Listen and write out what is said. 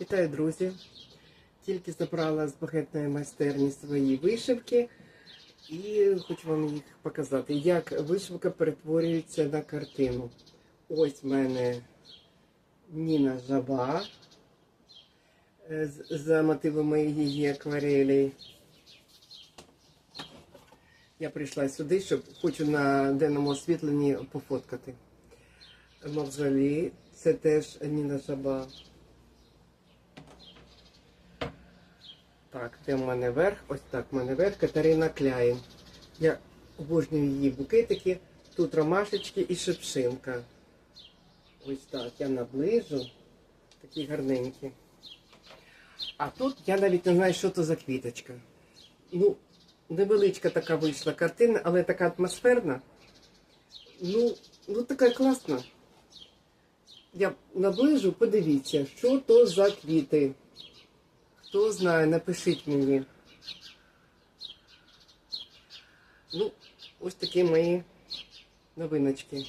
Вітаю, друзі! Тільки забрала з багетної майстерні свої вишивки і хочу вам їх показати, як вишивка перетворюється на картину. Ось в мене Ніна Жаба е, за мотивами її акварелі. Я прийшла сюди, щоб хочу на денному освітленні пофоткати. Мавзолей, це теж Ніна Жаба. Так, де в мене верх? Ось так, в мене верх Катерина Кляєн. Я обожнюю її букетики. Тут ромашечки і шипшинка. Ось так, я наближу. Такі гарненькі. А тут я навіть не знаю, що то за квіточка. Ну, невеличка така вийшла картина, але така атмосферна. Ну, ну така класна. Я наближу, подивіться, що то за квіти. Хто знає, напишіть мені. Ну, ось такі мої новиночки.